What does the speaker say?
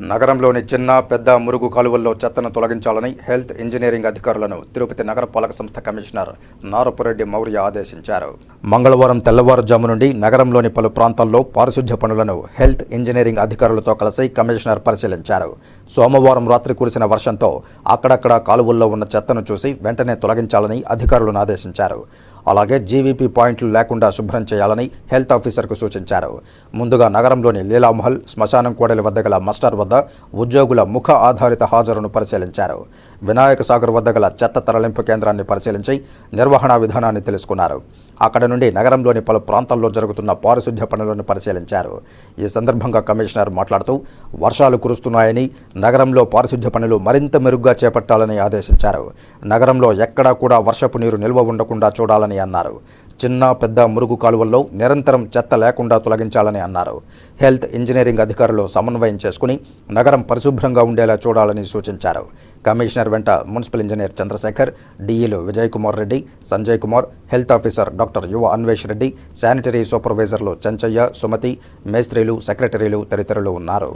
నగరంలోని చిన్న పెద్ద మురుగు కాలువల్లో చెత్తను తొలగించాలని హెల్త్ ఇంజనీరింగ్ అధికారులను తిరుపతి నగర పాలక సంస్థ కమిషనర్ నారపురెడ్డి మౌర్య ఆదేశించారు. మంగళవారం తెల్లవారుజాము నుండి నగరంలోని పలు ప్రాంతాల్లో పారిశుధ్య పనులను హెల్త్ ఇంజనీరింగ్ అధికారులతో కలిసి కమిషనర్ పరిశీలించారు. సోమవారం రాత్రి కురిసిన వర్షంతో అక్కడక్కడ కాలువల్లో ఉన్న చెత్తను చూసి వెంటనే తొలగించాలని అధికారులను ఆదేశించారు. అలాగే జీవీపీ పాయింట్లు లేకుండా శుభ్రం చేయాలని హెల్త్ ఆఫీసర్కు సూచించారు. ముందుగా నగరంలోని లీలామహల్ శ్మశానం కోడలి వద్ద గల మస్టర్ వద్ద ఉద్యోగుల ముఖ ఆధారిత హాజరును పరిశీలించారు. వినాయక సాగర్ వద్ద గల చెత్త తరలింపు కేంద్రాన్ని పరిశీలించి నిర్వహణ విధానాన్ని తెలుసుకున్నారు. అక్కడ నుండి నగరంలోని పలు ప్రాంతాల్లో జరుగుతున్న పారిశుద్ధ్య పనులను పరిశీలించారు. ఈ సందర్భంగా కమిషనర్ మాట్లాడుతూ వర్షాలు కురుస్తున్నాయని నగరంలో పారిశుధ్య పనులు మరింత మెరుగ్గా చేపట్టాలని ఆదేశించారు. నగరంలో ఎక్కడా కూడా వర్షపు నీరు నిల్వ ఉండకుండా చూడాలని అన్నారు. చిన్న పెద్ద మురుగు కాలువల్లో నిరంతరం చెత్త లేకుండా తొలగించాలని అన్నారు. హెల్త్ ఇంజనీరింగ్ అధికారులు సమన్వయం చేసుకుని నగరం పరిశుభ్రంగా ఉండేలా చూడాలని సూచించారు. కమిషనర్ వెంట municipal engineer Chandrasekhar డిఈలు Vijay Kumar Reddy Sanjay Kumar health officer doctor Yuva Anvesh Reddy sanitary సూపర్వైజర్లు Chenchaiah Sumathi మేస్త్రీలు సెక్రటరీలు తదితరులు ఉన్నారు.